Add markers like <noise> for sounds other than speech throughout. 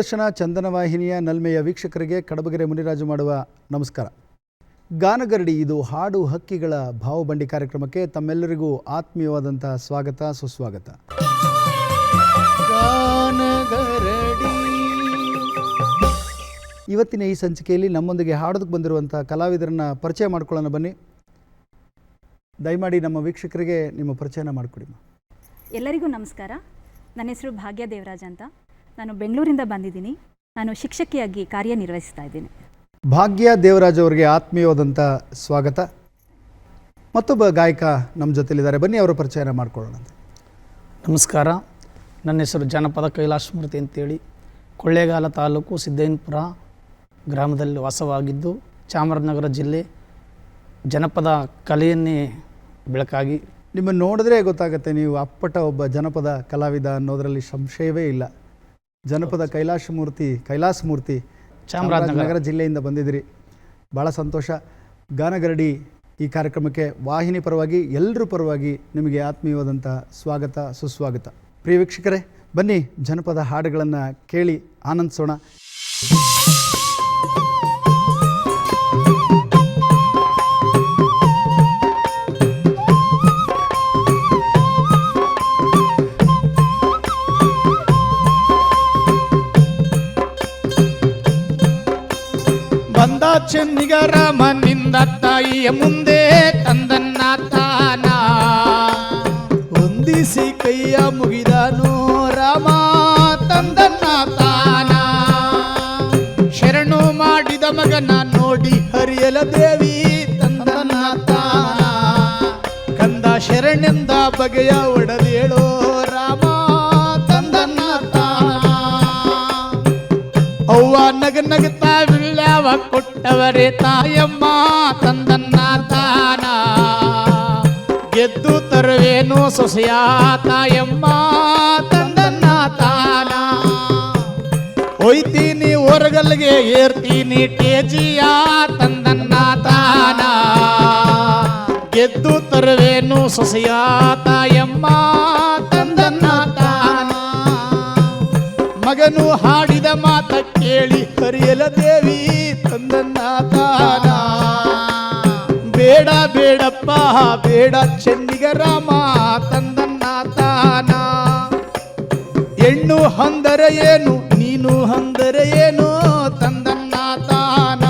ದೂರದರ್ಶನ ಚಂದನ ವಾಹಿನಿಯ ನಲ್ಮೆಯ ವೀಕ್ಷಕರಿಗೆ ಕಡಬಗೆರೆ ಮುನಿರಾಜು ಮಾಡುವ ನಮಸ್ಕಾರ. ಗಾನಗರಡಿ ಇದು ಹಾಡು ಹಕ್ಕಿಗಳ ಭಾವಬಂಡಿ ಕಾರ್ಯಕ್ರಮಕ್ಕೆ ತಮ್ಮೆಲ್ಲರಿಗೂ ಆತ್ಮೀಯವಾದಂತಹ ಸ್ವಾಗತ ಸುಸ್ವಾಗತ. ಗಾನಗರಡಿ. ಇವತ್ತಿನ ಈ ಸಂಚಿಕೆಯಲ್ಲಿ ನಮ್ಮೊಂದಿಗೆ ಹಾಡೋದಕ್ಕೆ ಬಂದಿರುವಂಥ ಕಲಾವಿದರನ್ನ ಪರಿಚಯ ಮಾಡ್ಕೊಳ್ಳೋಣ ಬನ್ನಿ. ದಯಮಾಡಿ ನಮ್ಮ ವೀಕ್ಷಕರಿಗೆ ನಿಮ್ಮ ಪರಿಚಯನ ಮಾಡಿಕೊಡಿ. ಎಲ್ಲರಿಗೂ ನಮಸ್ಕಾರ. ನನ್ನ ಹೆಸರು ಭಾಗ್ಯ ದೇವರಾಜ್ ಅಂತ. ನಾನು ಬೆಂಗಳೂರಿಂದ ಬಂದಿದ್ದೀನಿ. ನಾನು ಶಿಕ್ಷಕಿಯಾಗಿ ಕಾರ್ಯನಿರ್ವಹಿಸ್ತಾ ಇದ್ದೀನಿ. ಭಾಗ್ಯ ದೇವರಾಜ್ ಅವರಿಗೆ ಆತ್ಮೀಯವಾದಂಥ ಸ್ವಾಗತ. ಮತ್ತೊಬ್ಬ ಗಾಯಕ ನಮ್ಮ ಜೊತೆಲಿದ್ದಾರೆ. ಬನ್ನಿ ಅವರ ಪರಿಚಯ ಮಾಡಿಕೊಳ್ಳೋಣ ನಮಸ್ಕಾರ. ನನ್ನ ಹೆಸರು ಜನಪದ ಕೈಲಾಸಮೂರ್ತಿ ಅಂತೇಳಿ. ಕೊಳ್ಳೇಗಾಲ ತಾಲೂಕು ಸಿದ್ದಯ್ಯನಪುರ ಗ್ರಾಮದಲ್ಲಿ ವಾಸವಾಗಿದ್ದು ಚಾಮರಾಜನಗರ ಜಿಲ್ಲೆ ಜನಪದ ಕಲೆಯನ್ನೇ ಬೆಳಕಾಗಿ. ನಿಮ್ಮನ್ನು ನೋಡಿದ್ರೆ ಗೊತ್ತಾಗುತ್ತೆ ನೀವು ಅಪ್ಪಟ ಒಬ್ಬ ಜನಪದ ಕಲಾವಿದ ಅನ್ನೋದರಲ್ಲಿ ಸಂಶಯವೇ ಇಲ್ಲ. ಜನಪದ ಕೈಲಾಶ ಮೂರ್ತಿ ಕೈಲಾಸ ಮೂರ್ತಿ ಚಾಮರಾಜನಗರ. ಜಿಲ್ಲೆಯಿಂದ ಬಂದಿದ್ದೀರಿ. ಭಾಳ ಸಂತೋಷ. ಗಾನಗರಡಿ ಈ ಕಾರ್ಯಕ್ರಮಕ್ಕೆ ವಾಹಿನಿ ಪರವಾಗಿ ಎಲ್ಲರ ಪರವಾಗಿ ನಿಮಗೆ ಆತ್ಮೀಯವಾದಂಥ ಸ್ವಾಗತ ಸುಸ್ವಾಗತ. ಪ್ರಿಯ ವೀಕ್ಷಕರೇ ಬನ್ನಿ ಜನಪದ ಹಾಡುಗಳನ್ನು ಕೇಳಿ ಆನಂದಿಸೋಣ. ಬಂದ ಚೆನ್ನಿಗರ ಮನಿಂದ ತಾಯಿಯ ಮುಂದೆ ತಂದನ್ನ ತಾನ. ಹೊಂದಿಸಿ ಕೈಯ ಮುಗಿದನು ರಾಮ ತಂದನ್ನ ತಾನ. ಶರಣು ಮಾಡಿದ ಮಗನ ನೋಡಿ ಹರಿಯಲ ದೇವಿ ತಂದನ್ನ ತಾನ. ಕಂದ ಶರಣೆಂದ ಬಗೆಯ ಒಡದೇಳೋ ರಾಮ ತಂದನ್ನ ತಾನ. ಅವ್ವ ನಗ ನಗತಾ ಬಿಳ್ಳ್ಯಾವ ಕೊಟ್ಟವರೇ ತಾಯಮ್ಮ ತಂದನ್ನ ತಾನ ಗೆದ್ದು ತರುವೇನು ಸೊಸೆಯ ತಾಯಮ್ಮ ತಂದನ್ನ ತಾನ ಒಯ್ತೀನಿ ಹೊರಗಲ್ಗೆ ಏರ್ತೀನಿ ಟೇಜಿಯ ತಂದನ್ನ ತಾನ ಗೆದ್ದು ತರುವೇನು ಸೊಸೆಯ ತಾಯಮ್ಮ ತಂದನ್ನ ಮಗನು ಹಾಡಿದ ಮಾತ ಕೇಳಿ ಹರಿಯಲ ದೇವಿ ತಂದನ್ನ ತಾನ ಬೇಡ ಬೇಡಪ್ಪ, ಬೇಡ ಚೆನ್ನಿಗ ರಾಮ ತಂದನ್ನ ತಾನ. ಹೆಣ್ಣು ಹಂದರ ಏನು, ನೀನು ಹಂದರ ಏನು ತಂದನ್ನ ತಾನ.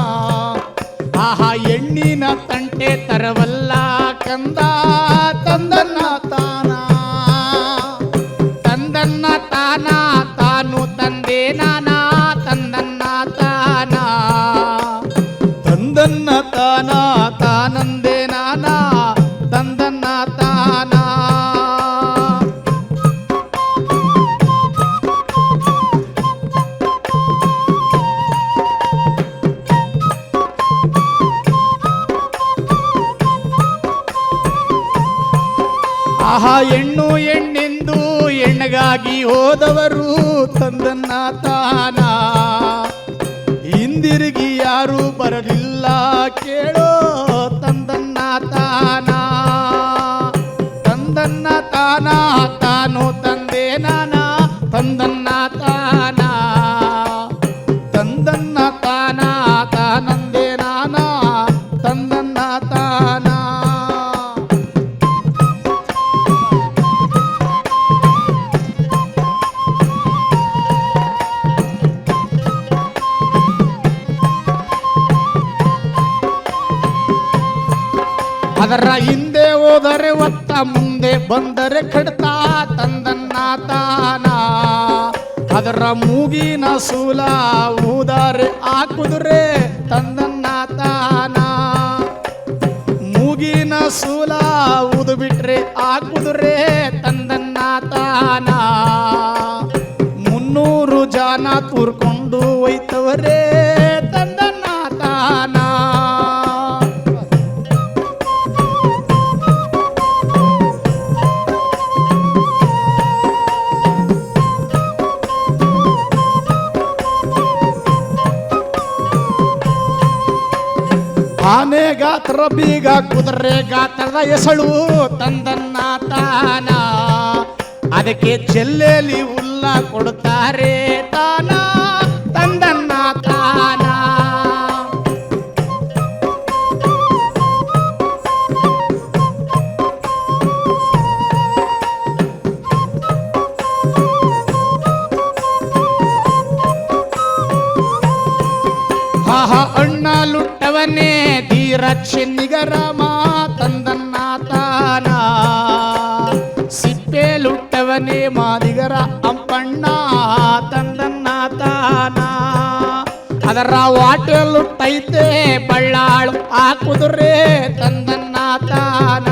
ಆಹಾ, ಹೆಣ್ಣಿನ ತಂಟೆ ತರವಲ್ಲ ಕಂದ, ತಂದನ್ನ ತಾನ. ಆಹಾ ಹೆಣ್ಣು ಹೆಣ್ಣೆಂದು ಹೆಣ್ಣಗಾಗಿ ಹೋದವರು ತಂದನ್ನ ತಾನ. ಹಿಂದಿರುಗಿ ಯಾರು ಬರಲಿಲ್ಲ ಕೇಳೋ ತಂದನ್ನ ತಾನ. ತಂದನ್ನ ತಾನ ತಾನು ತಂದೆ ನಾನ, ತಂದನ್ನ ತಾನ. ಅದರ ಹಿಂದೆ ಹೋದರೆ ಒತ್ತ ಮುಂದೆ ಬಂದರೆ ಕಡ್ತ ತಂದನ್ನ ತಾನ ಅದರ ಮೂಗಿನ ಸೂಲ ಊದಾರೆ ಕುದುರೆ ತಂದನ್ನ ತಾನ ಮೂಗಿನ ಸೂಲ ಊದು ಬಿಟ್ರೆ ಕುದುರೆ ತಂದನ್ನ ತಾನ ಮುನ್ನೂರು ಜನ ತೂರ್ಕೊಂಡು ಹೋಯ್ತವರೇ ತಂದನ್ನ ಆನೆ ಗಾತ್ರ ಬೀಗ ಕುದುರೆ ಗಾತ್ರದ ಎಸಳು ತಂದನ್ನ ತಾನ. ಅದಕ್ಕೆ ಚೆಲ್ಲೆಲಿ ಉಲ್ಲ ಕೊಡುತ್ತಾರೆ ತಾನ. ಲುಟ್ಟವನೇ ಧೀರ ಚೆನ್ನಿಗರಾಮ ತಂದನ್ನಾತಾನ ಸಿಪ್ಪೆ ಲುಟ್ಟವನೇ ಮಾದಿಗರ ಅಂಪಣ್ಣ ತಂದನ್ನಾತಾನ ಅದರ ವಾಟೆ ಲುಟ್ಟೈತೆ ಬಳ್ಳಾಳು ಆ ಕುದುರೆ ತಂದನ್ನಾತಾನ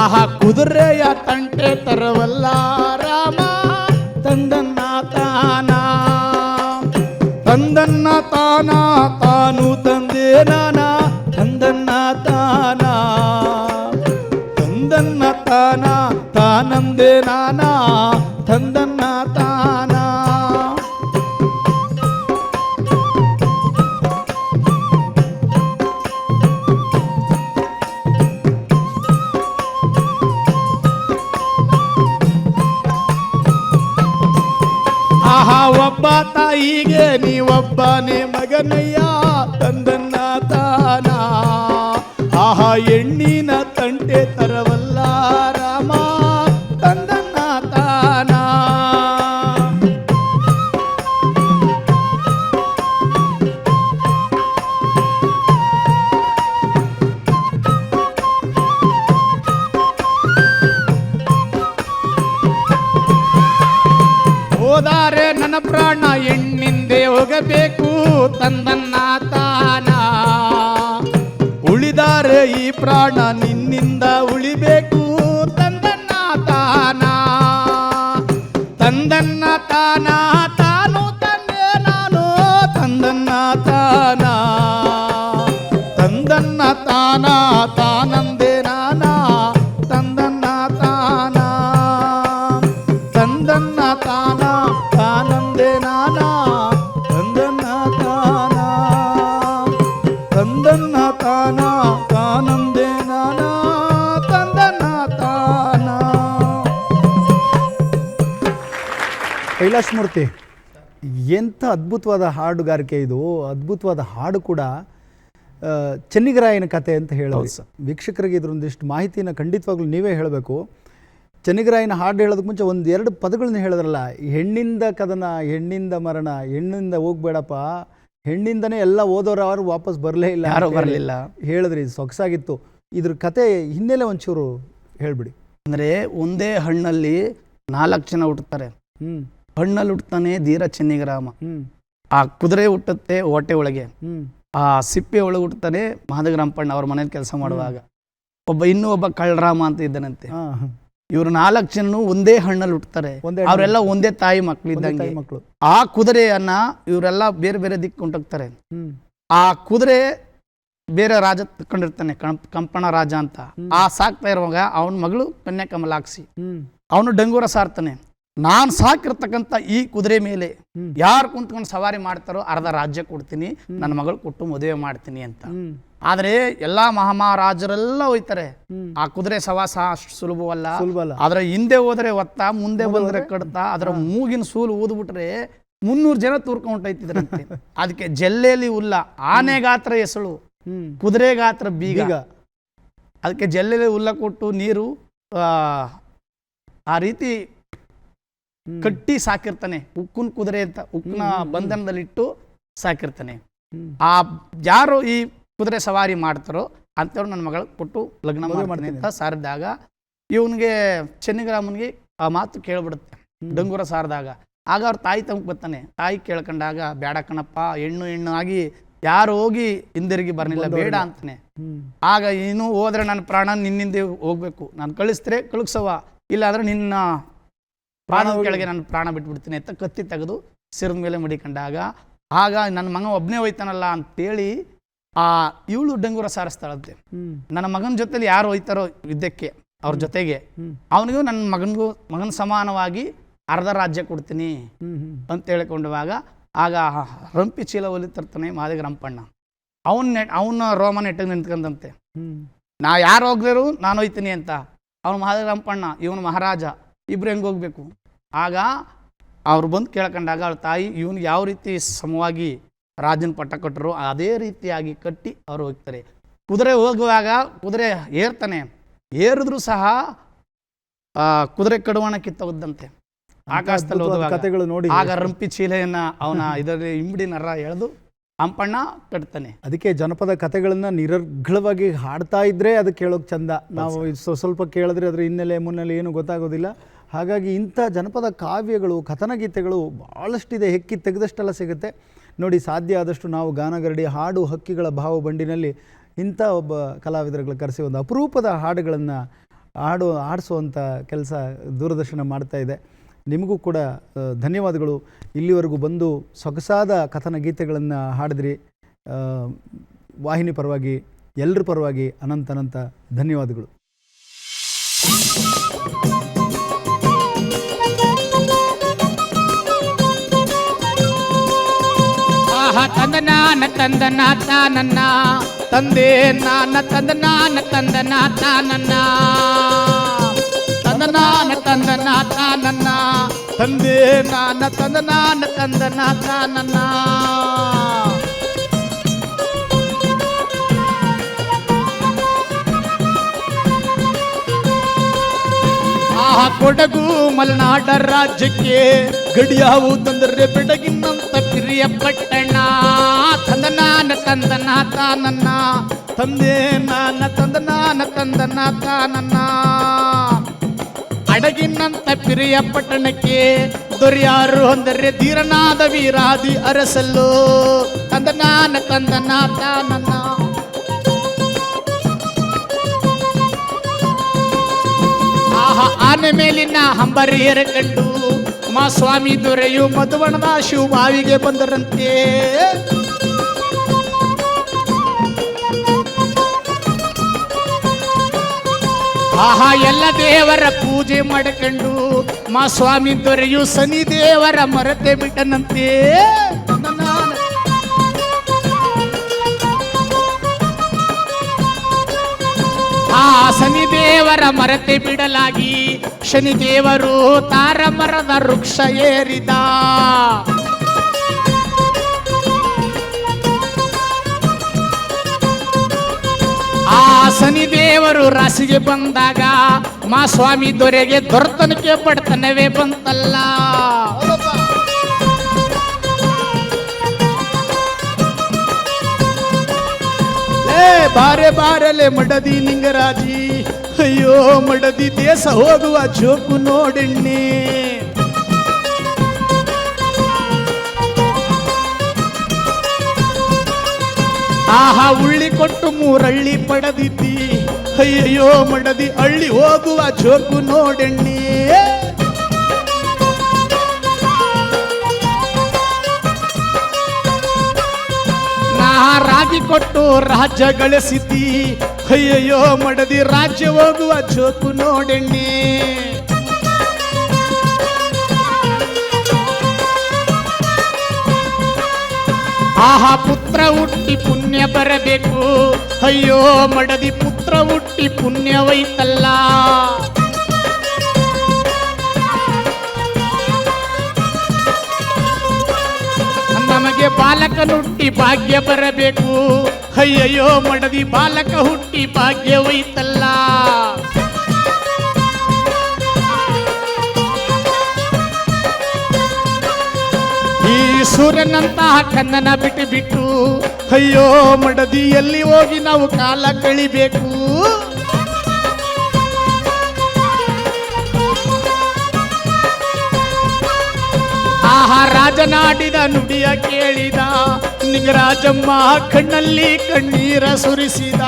ಆಹ ಕುದುರೆಯ ತಂಟೆ ತರವಲ್ಲ ರಾಮ ತಂದನ್ನಾತಾನ ತಂದನ್ನ ತಾನ ತಾನು ತಂದೆ ನಾನ ತಂದನ್ನ ತಾನ ತಂದನ್ನ ತಾನ ತಾನಂದೆ ನಾನ ತಂದನ್ನ ತಾನ ಆಹಾ ಒಬ್ಬ ತಾಯಿಗೆ ನೀವೊಬ್ಬನೇ ಮಗನಯ್ಯ ತಂದನ್ನ ತಾನ ತಂದನ್ನ ತಾನ ತಾನಂದೆ ನಾನ ತಂದನ್ನ ತಾನ ತಂದನ್ನ ತಾನ ತಾನಂದೆ ನಾನ ತಂದನ್ನ ತಾನ ತಂದನ್ನ ತಾನ ತಾನಂದೆ ನಾನ ತಂದನ್ನ ತಾನ ಕೈಲಾಶ್ ಮೂರ್ತಿ ಎಂಥ ಅದ್ಭುತವಾದ ಹಾಡುಗಾರಿಕೆ ಇದು. ಅದ್ಭುತವಾದ ಹಾಡು ಕೂಡ ಚನ್ನಿಗರಾಯನ ಕತೆ ಅಂತ ಹೇಳೋದು. ವೀಕ್ಷಕರಿಗೆ ಇದರೊಂದಿಷ್ಟು ಮಾಹಿತಿನ ಖಂಡಿತವಾಗ್ಲೂ ನೀವೇ ಹೇಳಬೇಕು. ಚೆನ್ನಿಗರಾಯನ ಹಾಡು ಹೇಳೋದಕ್ಕೆ ಮುಂಚೆ ಒಂದು ಎರಡು ಪದಗಳನ್ನ ಹೇಳಿದ್ರಲ್ಲ. ಹೆಣ್ಣಿಂದ ಕದನ ಹೆಣ್ಣಿಂದ ಮರಣ ಹೆಣ್ಣಿಂದ ಹೋಗ್ಬೇಡಪ್ಪ ಹೆಣ್ಣಿಂದನೇ ಎಲ್ಲ ಓದೋರು ಯಾರು ವಾಪಸ್ ಬರಲೇ ಇಲ್ಲ ಯಾರು ಬರಲಿಲ್ಲ ಹೇಳಿ ಬರ್ಲಿಲ್ಲ. ಹೇಳಿದ್ರಿ ಸೊಗಸಾಗಿತ್ತು. ಇದ್ರ ಕತೆ ಹಿನ್ನೆಲೆ ಒಂಚೂರು ಹೇಳ್ಬಿಡಿ. ಅಂದರೆ ಒಂದೇ ಹಣ್ಣಲ್ಲಿ ನಾಲ್ಕು ಜನ ಹುಟ್ಟುತ್ತಾರೆ. ಹ್ಮ್. ಹಣ್ಣಲ್ಲಿ ಹುಟ್ಟತಾನೆ ಧೀರ ಚೆನ್ನಿಗರಾಮ. ಆ ಕುದುರೆ ಹುಟ್ಟುತ್ತೆ ಹೊಟ್ಟೆ ಒಳಗೆ. ಆ ಸಿಪ್ಪೆ ಒಳಗೆ ಹುಟ್ಟುತ್ತಾನೆ ಮಹದಗ್ರಾಮಪಣ್ಣ ಅವ್ರ ಮನೇಲಿ ಕೆಲಸ ಮಾಡುವಾಗ. ಒಬ್ಬ ಇನ್ನೂ ಒಬ್ಬ ಕಳ್ಳರಾಮ ಅಂತ ಇದ್ದಾನಂತೆ. ಇವ್ರ ನಾಲ್ಕು ಜನ ಒಂದೇ ಹಣ್ಣಲ್ಲಿ ಹುಟ್ಟುತ್ತಾರೆ. ಅವರೆಲ್ಲ ಒಂದೇ ತಾಯಿ ಮಕ್ಕಳು ಇದ್ದಂಗೆ. ಆ ಕುದುರೆಯನ್ನ ಇವರೆಲ್ಲ ಬೇರೆ ಬೇರೆ ದಿಕ್ಕು ಹೊಂಟೋಗ್ತಾರೆ ಆ ಕುದುರೆ ಬೇರೆ ರಾಜ ತಕೊಂಡಿರ್ತಾನೆ ಕಂಪಣ ರಾಜ ಅಂತ. ಆ ಸಾಕ್ತಾ ಇರುವಾಗ ಅವನ ಮಗಳು ಕನ್ಯಾಕಮಲ ಹಾಕ್ಸಿ ಅವನು ಡಂಗೂರ ಸಾರ್ತಾನೆ. ನಾನು ಸಾಕಿರ್ತಕ್ಕಂಥ ಈ ಕುದುರೆ ಮೇಲೆ ಯಾರು ಕುಂತ್ಕೊಂಡು ಸವಾರಿ ಮಾಡ್ತಾರೋ ಅರ್ಧ ರಾಜ್ಯ ಕೊಡ್ತೀನಿ ನನ್ನ ಮಗಳು ಕೊಟ್ಟು ಮದುವೆ ಮಾಡ್ತೀನಿ ಅಂತ. ಆದ್ರೆ ಎಲ್ಲಾ ಮಹಾಮಹಾರಾಜರೆಲ್ಲ ಹೋಯ್ತಾರೆ. ಆ ಕುದುರೆ ಸವಾಸ ಅಷ್ಟು ಸುಲಭವಲ್ಲ. ಆದ್ರೆ ಹಿಂದೆ ಹೋದ್ರೆ ಒತ್ತ ಮುಂದೆ ಬಂದ್ರೆ ಕಡತ ಅದ್ರ ಮೂಗಿನ ಸೂಲು ಊದ್ಬಿಟ್ರೆ ಮುನ್ನೂರು ಜನ ತೂರ್ಕೊಂಡು ಹೊಂಟೈತಿದ್ರಂತೆ <laughs> ಅದಕ್ಕೆ ಜಲ್ಲೆಯಲ್ಲಿ ಉಲ್ಲ ಆನೆ ಗಾತ್ರ ಎಸಳು ಕುದುರೆ ಗಾತ್ರ ಬೀಗ. ಅದಕ್ಕೆ ಜಲ್ಲೆಯಲ್ಲಿ ಉಲ್ಲ ಕೊಟ್ಟು ನೀರು ಆ, ರೀತಿ. ಕಟ್ಟಿ ಸಾಕಿರ್ತಾನೆ. ಉಕ್ಕುನ್ ಕುದುರೆ ಅಂತ ಉಕ್ಕನ ಬಂಧನದಲ್ಲಿಟ್ಟು ಸಾಕಿರ್ತಾನೆ. ಆ ಯಾರು ಈ ಕುದುರೆ ಸವಾರಿ ಮಾಡ್ತಾರೋ ಅಂತವ್ರು ನನ್ನ ಮಗಳ ಕೊಟ್ಟು ಲಗ್ನ ಮಾಡ್ತೀನಿ. ಅಂತ ಸಾರಿದಾಗ ಇವನಿಗೆ ಚೆನ್ನಿಗ್ರಾಮನ್ಗೆ ಆ ಮಾತು ಕೇಳ್ಬಿಡುತ್ತೆ. ಡಂಗೂರ ಸಾರಿದಾಗ. ಆಗ ಅವ್ರ ತಾಯಿ ತಮಗೆ ಬರ್ತಾನೆ ತಾಯಿ ಕೇಳ್ಕೊಂಡಾಗ ಬೇಡ ಕಣಪ್ಪ ಹೆಣ್ಣು ಹೆಣ್ಣು ಆಗಿ ಯಾರು ಹೋಗಿ ಹಿಂದಿರುಗಿ ಬರಲಿಲ್ಲ ಬೇಡ ಅಂತಾನೆ. ಆಗ ಇನ್ನು ಹೋದ್ರೆ ನನ್ನ ಪ್ರಾಣ ನಿನ್ನಿಂದ ಹೋಗ್ಬೇಕು. ನಾನು ಕಳಿಸಿದ್ರೆ ಕಳಿಸವ ಇಲ್ಲಾಂದ್ರೆ ನಿನ್ನ ಪ್ರಾಣದ ಕೆಳಗೆ ನಾನು ಪ್ರಾಣ ಬಿಟ್ಬಿಡ್ತೀನಿ ಅಂತ ಕತ್ತಿ ತೆಗೆದು ಸಿರದ ಮೇಲೆ ಮಡಿಕೊಂಡಾಗ ಆಗ ನನ್ನ ಮಗ ಒಬ್ಬನೇ ಹೋಯ್ತಾನಲ್ಲ ಅಂತೇಳಿ ಆ ಇವಳು ಡಂಗೂರ ಸಾರಿಸ್ತಾಳಂತೆ. ನನ್ನ ಮಗನ ಜೊತೆಲಿ ಯಾರು ಹೋಯ್ತಾರೋ ಯುದ್ಧಕ್ಕೆ ಅವ್ರ ಜೊತೆಗೆ. ಅವನಿಗೂ ನನ್ನ ಮಗನಿಗೂ ಮಗನ ಸಮಾನವಾಗಿ ಅರ್ಧ ರಾಜ್ಯ ಕೊಡ್ತೀನಿ ಅಂತ ಹೇಳಿಕೊಂಡವಾಗ ಆಗ ರಂಪಿ ಚೀಲ ಹೊಲಿತಿರ್ತಾನೆ ಮಾದಿಗ ರಂಪಣ್ಣ. ಅವನ್ ನೆಟ್ ಅವನ ರೋಮ ನೆಟ್ಟಿಗೆ ನಿಂತ್ಕೊಂಡಂತೆ. ನಾ ಯಾರು ಹೋಗ್ಲಿರು ನಾನು ಹೋಯ್ತೀನಿ ಅಂತ. ಅವನು ಮಾದಿಗ ರಂಪಣ್ಣ ಇವನು ಮಹಾರಾಜ ಇಬ್ರು ಹೆಂಗೆ ಹೋಗ್ಬೇಕು? ಆಗ ಅವ್ರು ಬಂದು ಕೇಳ್ಕೊಂಡಾಗ ಅವ್ರ ತಾಯಿ ಇವನು ಯಾವ ರೀತಿ ಸಮವಾಗಿ ರಾಜನ ಪಟ್ಟ ಕಟ್ಟರು ಅದೇ ರೀತಿಯಾಗಿ ಕಟ್ಟಿ ಅವರು ಹೋಗ್ತಾರೆ. ಕುದುರೆ ಹೋಗುವಾಗ ಕುದುರೆ ಏರ್ತಾನೆ. ಏರಿದ್ರು ಸಹ ಆ, ಕುದುರೆ ಕಡುವಣ ಕಿತ್ತೋದಂತೆ ಆಕಾಶದಲ್ಲಿ ಹೋದ ಹೋಗುವಾಗ ಕಥೆಗಳು ನೋಡಿ ಆಗ ರಂಪಿ ಚೀಲೆಯನ್ನ ಅವನ <laughs> ಇದರಲ್ಲಿ ಇಂಬಿಡಿ ನರ ಎಳೆದು ಹಂಪಣ್ಣ ಕಟ್ತಾನೆ. ಅದಕ್ಕೆ ಜನಪದ ಕಥೆಗಳನ್ನ ನಿರರ್ಗಳವಾಗಿ ಹಾಡ್ತಾ ಇದ್ರೆ ಅದು ಕೇಳೋಕೆ ಚಂದ. ನಾವು ಸ್ವಲ್ಪ ಕೇಳಿದ್ರೆ ಅದ್ರ ಹಿನ್ನೆಲೆ ಮುನ್ನೆಲೆ ಏನು ಗೊತ್ತಾಗೋದಿಲ್ಲ. ಹಾಗಾಗಿ ಇಂಥ ಜನಪದ ಕಾವ್ಯಗಳು, ಕಥನಗೀತೆಗಳು ಭಾಳಷ್ಟಿದೆ ಹೆಕ್ಕಿ ತೆಗೆದಷ್ಟೆಲ್ಲ ಸಿಗುತ್ತೆ. ನೋಡಿ, ಸಾಧ್ಯ ಆದಷ್ಟು ನಾವು ಗಾನಗರಡಿ ಹಾಡು ಹಕ್ಕಿಗಳ ಭಾವ ಬಂಡಿನಲ್ಲಿ ಇಂಥ ಒಬ್ಬ ಕಲಾವಿದರುಗಳು ಕರೆಸಿ ಒಂದು ಅಪರೂಪದ ಹಾಡುಗಳನ್ನು ಹಾಡು ಆಡಿಸುವಂಥ ಕೆಲಸ ದೂರದರ್ಶನ ಮಾಡ್ತಾ ಇದೆ. ನಿಮಗೂ ಕೂಡ ಧನ್ಯವಾದಗಳು. ಇಲ್ಲಿವರೆಗೂ ಬಂದು ಸೊಗಸಾದ ಕಥನ ಗೀತೆಗಳನ್ನು ಹಾಡಿದ್ರಿ ವಾಹಿನಿ ಪರವಾಗಿ ಎಲ್ಲರ ಪರವಾಗಿ ಅನಂತ ಅನಂತ ಧನ್ಯವಾದಗಳು. ತಂದನಾನ ತಂದನ ತಾನನ್ನ ತಂದೆ ನಾನ ತಂದನಾನ ತಂದನ ತಾನನ್ನ ತಂದನಾನ ತಂದನ ತಾನನ್ನ ತಂದೆ ನಾನ ತಂದನಾನ ತಂದನ ತಾನನ್ನ ಆಹ ಕೊಡಗು ಮಲೆನಾಡ ರಾಜ್ಯಕ್ಕೆ ಗಡಿಯಾವು ತಂದರೆ ಬೆಡಗಿನಂತ ಪ್ರಿಯ ಪಟ್ಟಣ. ತಂದನಾನ, ತಂದನ, ತಾನನ್ನ. ತಂದೆ ನಾನ, ತಂದನಾನ, ತಂದನ, ತಾನನ್ನ. ಅಡಗಿನಂತ ಪ್ರಿಯ ಪಟ್ಟಣಕ್ಕೆ ದೊರೆಯಾರು ಅಂದರೆ ಧೀರನಾದ ವೀರಾದಿ ಅರಸಲ್ಲು. ತಂದನಾನ, ತಂದನ, ತಾನನ್ನ. ಆನೆ ಮೇಲಿನ ಹಂಬರಿಯರ ಕಂಡು ಮಾ ಸ್ವಾಮಿ ದೊರೆಯು ಮಧುವಣದ ಶಿವಬಾವಿಗೆ ಬಂದರಂತೆ. ಆಹಾ, ಎಲ್ಲ ದೇವರ ಪೂಜೆ ಮಾಡಿಕೊಂಡು ಮಾ ಸ್ವಾಮಿ ದೊರೆಯು ಸನಿ ದೇವರ ಮರತೆ ಬಿಟ್ಟನಂತೆ. ಶನಿದೇವರ ಮರತೆ ಬಿಡಲಾಗಿ ಶನಿದೇವರು ತಾರ ಮರದ ವೃಕ್ಷ ಏರಿದ. ಆ ಶನಿದೇವರು ರಾಶಿಗೆ ಬಂದಾಗ ಮಾ ಸ್ವಾಮಿ ದೊರೆಗೆ ದೊರೆತನಕ್ಕೆ ಬಡತನವೇ ಬಂತಲ್ಲ. ಬಾರೆ ಬಾರಲೆ ಮಡದಿ ನಿಂಗರಾಜಿ. ಅಯ್ಯೋ, ಮಡದಿ ದೇಶ ಹೋಗುವ ಜೋಕು ನೋಡೆಣ್ಣೆ. ಆಹಾ, ಉಳ್ಳಿ ಕೊಟ್ಟು ಮೂರಳ್ಳಿ ಪಡೆದಿದ್ದಿ. ಅಯ್ಯಯ್ಯೋ, ಮಡದಿ ಅಳ್ಳಿ ಹೋಗುವ ಜೋಕು ನೋಡೆಣ್ಣೆ. ನಾ ರಾಗಿ ಕೊಟ್ಟು ರಾಜ್ಯ ಗಳಿಸಿದ್ದಿ. ಅಯ್ಯಯ್ಯೋ, ಮಡದಿ ರಾಜ್ಯ ಹೋಗುವ ಜೋಕು ನೋಡೆಣ್ಣೆ. ಆಹಾ, ಪುತ್ರ ಹುಟ್ಟಿ ಪುಣ್ಯ ಬರಬೇಕು. ಅಯ್ಯೋ, ಮಡದಿ ಪುತ್ರ ಹುಟ್ಟಿ ಪುಣ್ಯವೈತಲ್ಲ ನಮಗೆ ಬಾಲಕನುಟ್ಟಿ ಭಾಗ್ಯ ಬರಬೇಕು. ಅಯ್ಯಯ್ಯೋ, ಮಡದಿ ಬಾಲಕ ಹುಟ್ಟಿ ಭಾಗ್ಯವೈತಲ್ಲ ಈ ಸೂರ್ಯನಂತಹ ಕನ್ನನ ಬಿಟ್ಟು ಬಿಟ್ಟು, ಅಯ್ಯೋ, ಮಡದಿಯಲ್ಲಿ ಹೋಗಿ ನಾವು ಕಾಲ ಕಳಿಬೇಕು. ರಾಜನಾಡಿದ ನುಡಿಯ ಕೇಳಿದ, ನಿಂಗರಾಜಮ್ಮ ಕಣ್ಣಲ್ಲಿ ಕಣ್ಣೀರ ಸುರಿಸಿದ.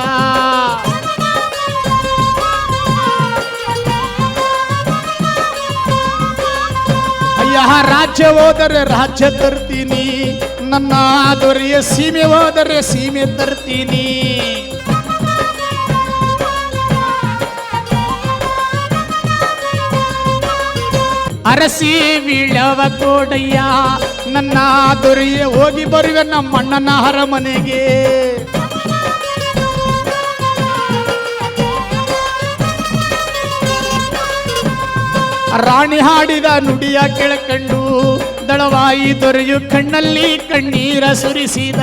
ಅಯ್ಯ, ರಾಜ್ಯ ಹೋದರೆ ರಾಜ್ಯ ತರ್ತೀನಿ, ನನ್ನ ದೊರೆಯ ಸೀಮೆ ಹೋದರೆ ಸೀಮೆ ತರ್ತೀನಿ. ಅರಸಿ ವೀಳವ ಕೋಡಯ್ಯ, ನನ್ನ ದೊರೆಯ ಹೋಗಿ ಬರುವೆ ನಮ್ಮಣ್ಣನ ಅರಮನೆಗೆ. ರಾಣಿ ಹಾಡಿದ ನುಡಿಯ ಕೆಳಕಂಡು ದಳವಾಯಿ ದೊರೆಯು ಕಣ್ಣಲ್ಲಿ ಕಣ್ಣೀರ ಸುರಿಸಿದ.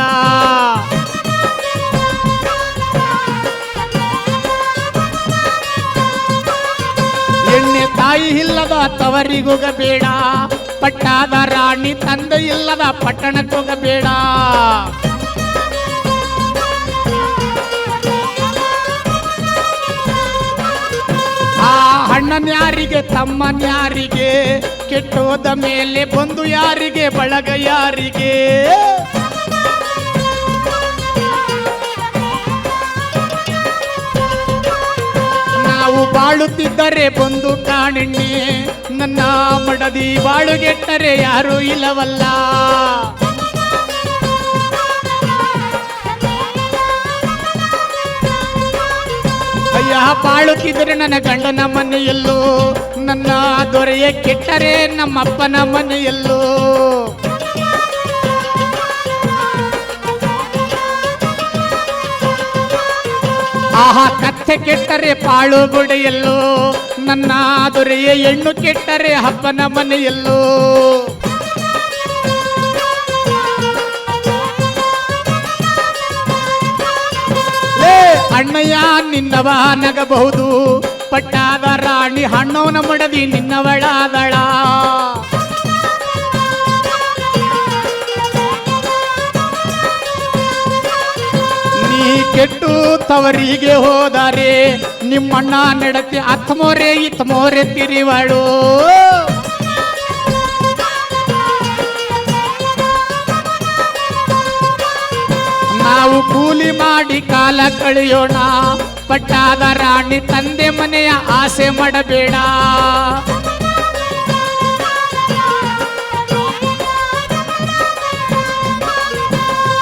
ತಾಯಿ ಇಲ್ಲದ ತವರಿಗೋಗಬೇಡ ಪಟ್ಟಾದ ರಾಣಿ ತಂದೆ ಇಲ್ಲದ ಪಟ್ಟಣಕ್ಕೋಗ ಬೇಡ. ಆ ಅಣ್ಣನ್ಯಾರಿಗೆ ತಮ್ಮನ್ಯಾರಿಗೆ ಕೆಟ್ಟೋದ ಮೇಲೆ ಬಂದು ಯಾರಿಗೆ, ಬಳಗ ಯಾರಿಗೆ? ಬಾಳುತ್ತಿದ್ದರೆ ಬಂದು ಕಾಣಿಣ್ಣಿ. ನನ್ನ ಮಡದಿ ಬಾಳುಗೆಟ್ಟರೆ ಯಾರು ಇಲ್ಲವಲ್ಲ. ಅಯ್ಯ, ಬಾಳುತ್ತಿದ್ದರೆ ನನ್ನ ಗಂಡನ ಮನೆಯಲ್ಲೂ, ನನ್ನ ದೊರೆಯ ಕೆಟ್ಟರೆ ನಮ್ಮಪ್ಪನ ಮನೆಯಲ್ಲೂ. ಆಹಾ ಕತ್ತೆ ಕೆಟ್ಟರೆ ಪಾಳು ಗುಡೆಯಲ್ಲೋ, ನನ್ನ ದೊರೆಯ ಹೆಣ್ಣು ಕೆಟ್ಟರೆ ಹಬ್ಬನ ಮನೆಯಲ್ಲೋ. ಅಣ್ಣಯ್ಯ, ನಿನ್ನವ ನಗಬಹುದು, ಪಟ್ಟಾದ ರಾಣಿ ಹಣ್ಣವನ ಮಡದಿ ನಿನ್ನವಳಾದಳ. ನೀ ಕೆಟ್ಟು ತವರಿಗೆ ಹೋದರೆ ನಿಮ್ಮಣ್ಣ ನಡತೆ ಅತ್ಮೋರೆ ಇತ್ಮೋರೆ ತಿರಿವಳು. ನಾವು ಕೂಲಿ ಮಾಡಿ ಕಾಲ ಕಳೆಯೋಣ, ಪಟ್ಟಾದ ರಾಣಿ ತಂದೆ ಮನೆಯ ಆಸೆ ಮಾಡಬೇಡ.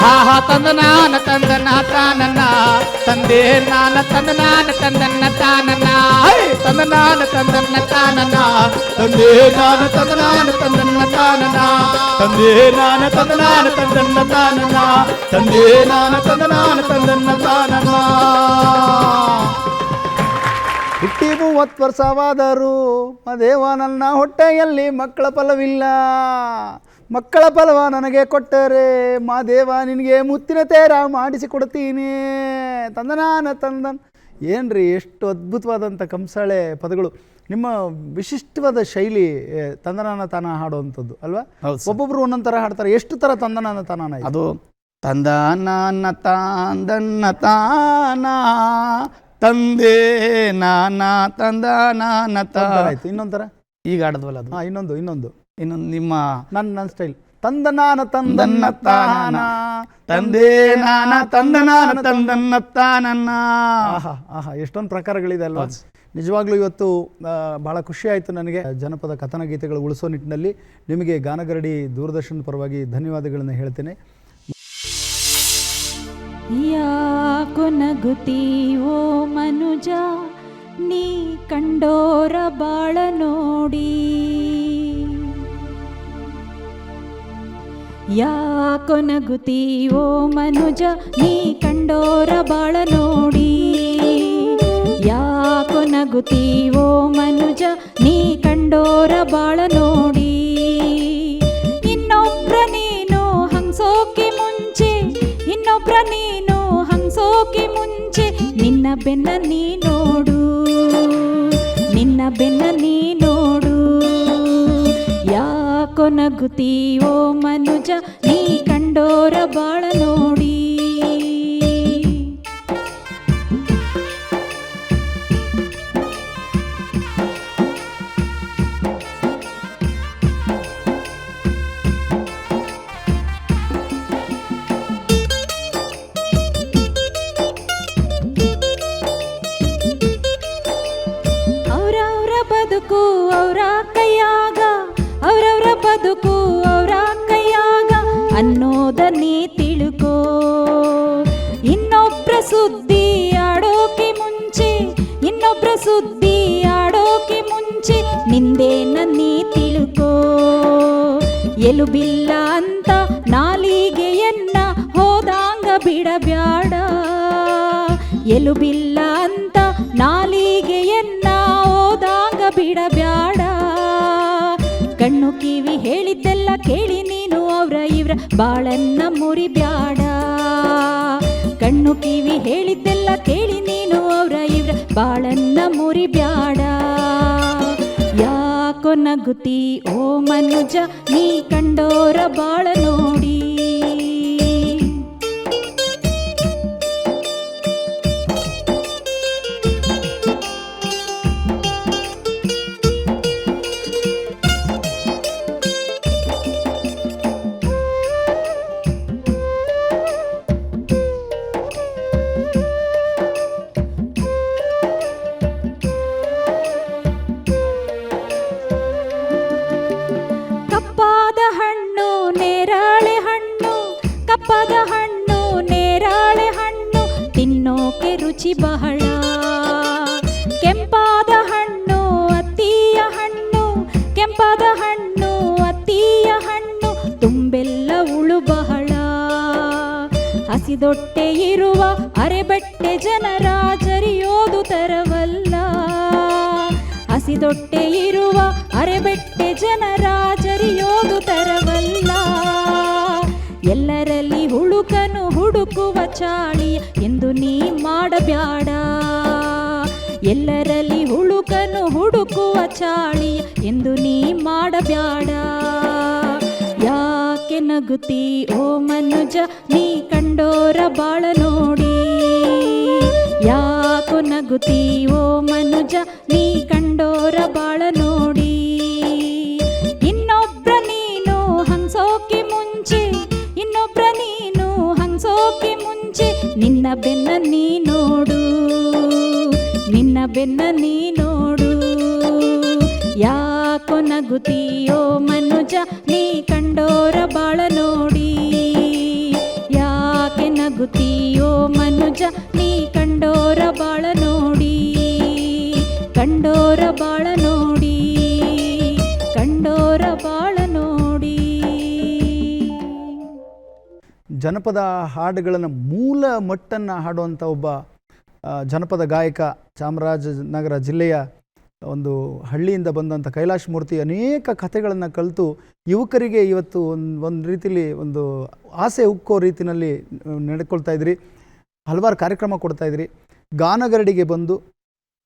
ಆಹಾ ತಂದ ನಾನ ತಂದನ ತಾನನ ತಂದೆ ನಾನ, ತಂದ ನಾನ, ತಂದನ್ನ, ತಾನನ್ನ. ಹೈ! ತಂದ ನಾನ, ತಂದನ್ನ, ತಾನನ್ನ. ತಂದೆ ನಾನ, ತಂದ ನಾನ, ತಂದನ್ನ, ತಾನನ್ನ. ತಂದೆ ನಾನ, ತಂದ ನಾನ, ತಂದನ್ನ, ತಾನನ್ನ. ತಂದೆ ನಾನ, ತಂದ ನಾನ, ತಂದನ್ನ ತಾನನ ಹುಟ್ಟಿ ಮೂವತ್ತು ವರ್ಷವಾದರೂ ಮದೇವ ನನ್ನ ಹೊಟ್ಟೆಯಲ್ಲಿ ಮಕ್ಕಳ ಫಲವಿಲ್ಲ. ಮಕ್ಕಳ ಫಲವ ನನಗೆ ಕೊಟ್ಟರೆ ಮಾದೇವ ನಿನಗೆ ಮುತ್ತಿನ ತೇರ ಮಾಡಿಸಿಕೊಡ್ತೀನಿ. ತಂದನಾನ ತಂದನ್. ಏನ್ರಿ ಎಷ್ಟು ಅದ್ಭುತವಾದಂಥ ಕಂಸಾಳೆ ಪದಗಳು. ನಿಮ್ಮ ವಿಶಿಷ್ಟವಾದ ಶೈಲಿ ತಂದನಾನ ತಾನ ಹಾಡುವಂಥದ್ದು ಅಲ್ವಾ. ಒಬ್ಬೊಬ್ರು ಒಂದೊಂದು ಥರ ಹಾಡ್ತಾರೆ. ಎಷ್ಟು ಥರ ತಂದನಾನ ತಾನ ಅದು ತಂದನಾನ ತಂದನ್ನ ತಾನ ತಂದೆ ನಾನ ತಂದ ನಾನ ಆಯ್ತು. ಥರ ಈಗ ಆಡದ್ವಲ್ಲ ಅದು? ಹಾಂ ಇನ್ನೊಂದು ಇನ್ನೊಂದು. ಇನ್ನೊಂದು ನಿಮ್ಮ ನನ್ನ ನನ್ನ ಸ್ಟೈಲ್ ತಂದನಾನ ತಂದನ್ನ ತಂದನ್ನ ತಾನ ತಂದೆ ನಾನ ತಂದ ನಾನ ತಂದನ್ನ ತಾನನ್ನ. ಆಹಾ ಆಹಾ ಎಷ್ಟೊಂದು ಪ್ರಕಾರಗಳಿದೆ ಅಲ್ವಾ? ನಿಜವಾಗ್ಲೂ ಇವತ್ತು ಬಹಳ ಖುಷಿ ಆಯಿತು ನನಗೆ. ಜನಪದ ಕಥನ ಗೀತೆಗಳು ಉಳಿಸೋ ನಿಟ್ಟಿನಲ್ಲಿ ನಿಮಗೆ ಗಾನಗರಡಿ ದೂರದರ್ಶನ ಪರವಾಗಿ ಧನ್ಯವಾದಗಳನ್ನು ಹೇಳ್ತೇನೆ. ಯಾಕೊ ನಗುತ್ತೀವೋ ಮನುಜ ನೀ ಕಂಡೋರ ಬಾಳ ನೋಡಿ. ಯಾಕೊ ಓ ಮನುಜ, ನೀ ಕಂಡೋರ ಬಾಳ ನೋಡಿ. ಯಾಕೊನಗುತ್ತೀವೋ ಮನುಜ, ನೀ ಕಂಡೋರ ಬಾಳ ನೋಡಿ. ಇನ್ನೊಬ್ರ ನೀನು ಹಂಸೋಕೆ ಮುಂಚೆ, ಇನ್ನೊಬ್ರ ನೀನು ಹಂಸೋಕೆ ಮುಂಚೆ, ನಿನ್ನ ಬೆನ್ನ ನೀ ನೋಡು. ನಿನ್ನ ಬೆನ್ನ ನೀ ಯಾಕೊ ಓ ಮನುಜ ನೀ ಕಂಡೋರ ಬಾಳ ನೋಡಿ. ಎಲುಬಿಲ್ಲ ಅಂತ ನಾಲಿಗೆಯನ್ನ ಓದಾಗ ಬಿಡಬ್ಯಾಡ. ಕಣ್ಣು ಕಿವಿ ಹೇಳಿದ್ದೆಲ್ಲ ಕೇಳಿ ನೀನು ಅವ್ರ ಇವ್ರ ಬಾಳನ್ನ ಮುರಿಬ್ಯಾಡ. ಕಣ್ಣು ಕಿವಿ ಹೇಳಿದ್ದೆಲ್ಲ ಕೇಳಿ ನೀನು ಅವ್ರ ಇವ್ರ ಬಾಳನ್ನ ಮುರಿಬ್ಯಾಡ. ಯಾಕೋ ನಗುತಿ ಓ ಮನುಜ, ನೀ ಕಂಡೋರ ಬಾಳ ನೋಡಿ. ಎಂದು ನೀ ಮಾಡಬ್ಯಾಡ. ಎಲ್ಲರಲ್ಲಿ ಹುಡುಕನು ಹುಡುಕುವ ಚಾಳಿ ಎಂದು ನೀ ಮಾಡಬ್ಯಾಡ. ಯಾಕೆ ನಗುತಿ ಓ ಮನುಜ, ನೀ ಕಂಡೋರ ಬಾಳ ನೋಡಿ. ಯಾಕೋ ನಗುತಿ ಓ ಮನುಜ, ನೀ ಕಂಡೋರ ಬಾಳ ನೀ ನೋಡು, ನಿನ್ನ ಬೆನ್ನ ನೀ ನೋಡು. ಯಾಕೋ ನಗುತ್ತೀಯೋ ಮನುಜ, ನೀ ಕಂಡೋರ ಬಾಳ ನೋಡಿ. ಯಾಕೆ ನಗುತ್ತೀಯೋ ಮನುಜ, ನೀ ಕಂಡೋರ ಬಾಳ ನೋಡಿ. ಕಂಡೋರ ಬಾಳ ನೋಡಿ ಜನಪದ ಹಾಡುಗಳನ್ನು ಮೂಲ ಮಟ್ಟನ್ನು ಹಾಡುವಂಥ ಒಬ್ಬ ಜನಪದ ಗಾಯಕ, ಚಾಮರಾಜನಗರ ಜಿಲ್ಲೆಯ ಒಂದು ಹಳ್ಳಿಯಿಂದ ಬಂದಂಥ ಕೈಲಾಶ್ ಮೂರ್ತಿ ಅನೇಕ ಕಥೆಗಳನ್ನು ಕಲಿತು ಯುವಕರಿಗೆ ಇವತ್ತು ಒಂದು ಒಂದು ರೀತಿಲಿ ಒಂದು ಆಸೆ ಉಕ್ಕೋ ರೀತಿಯಲ್ಲಿ ನಡ್ಕೊಳ್ತಾ ಇದ್ರಿ. ಹಲವಾರು ಕಾರ್ಯಕ್ರಮ ಕೊಡ್ತಾ ಇದ್ರಿ. ಗಾನಗರಡಿಗೆ ಬಂದು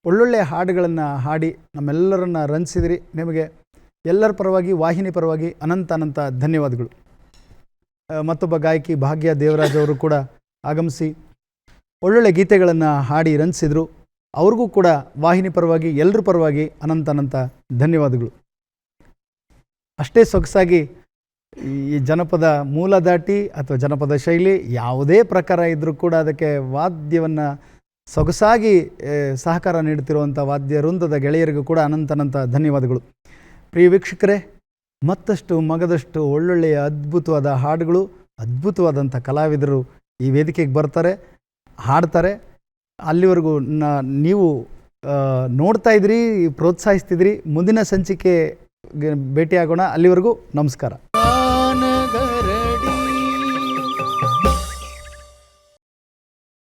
ಒಳ್ಳೊಳ್ಳೆ ಹಾಡುಗಳನ್ನು ಹಾಡಿ ನಮ್ಮೆಲ್ಲರನ್ನ ರಂಜಿಸಿದಿರಿ. ನಿಮಗೆ ಎಲ್ಲರ ಪರವಾಗಿ, ವಾಹಿನಿ ಪರವಾಗಿ ಅನಂತ ಅನಂತ ಧನ್ಯವಾದಗಳು. ಮತ್ತೊಬ್ಬ ಗಾಯಕಿ ಭಾಗ್ಯ ದೇವರಾಜ್ ಅವರು ಕೂಡ ಆಗಮಿಸಿ ಒಳ್ಳೊಳ್ಳೆ ಗೀತೆಗಳನ್ನು ಹಾಡಿ ರಂಜಿಸಿದರು. ಅವ್ರಿಗೂ ಕೂಡ ವಾಹಿನಿ ಪರವಾಗಿ ಎಲ್ಲರ ಪರವಾಗಿ ಅನಂತ ಅನಂತ ಧನ್ಯವಾದಗಳು. ಅಷ್ಟೇ ಸೊಗಸಾಗಿ ಈ ಜನಪದ ಮೂಲ ದಾಟಿ ಅಥವಾ ಜನಪದ ಶೈಲಿ ಯಾವುದೇ ಪ್ರಕಾರ ಇದ್ದರೂ ಕೂಡ ಅದಕ್ಕೆ ವಾದ್ಯವನ್ನು ಸೊಗಸಾಗಿ ಸಹಕಾರ ನೀಡುತ್ತಿರುವಂಥ ವಾದ್ಯ ವೃಂದದ ಗೆಳೆಯರಿಗೂ ಕೂಡ ಅನಂತ ಅನಂತ ಧನ್ಯವಾದಗಳು. ಪ್ರಿಯ ವೀಕ್ಷಕರೇ ಮತ್ತಷ್ಟು ಮಗದಷ್ಟು ಒಳ್ಳೊಳ್ಳೆಯ ಅದ್ಭುತವಾದ ಹಾಡುಗಳು, ಅದ್ಭುತವಾದಂಥ ಕಲಾವಿದರು ಈ ವೇದಿಕೆಗೆ ಬರ್ತಾರೆ, ಹಾಡ್ತಾರೆ. ಅಲ್ಲಿವರೆಗೂ ನೀವು ನೋಡ್ತಾ ಇದ್ರಿ ಪ್ರೋತ್ಸಾಹಿಸ್ತಿದ್ರಿ ಮುಂದಿನ ಸಂಚಿಕೆ ಭೇಟಿಯಾಗೋಣ. ಅಲ್ಲಿವರೆಗೂ ನಮಸ್ಕಾರ.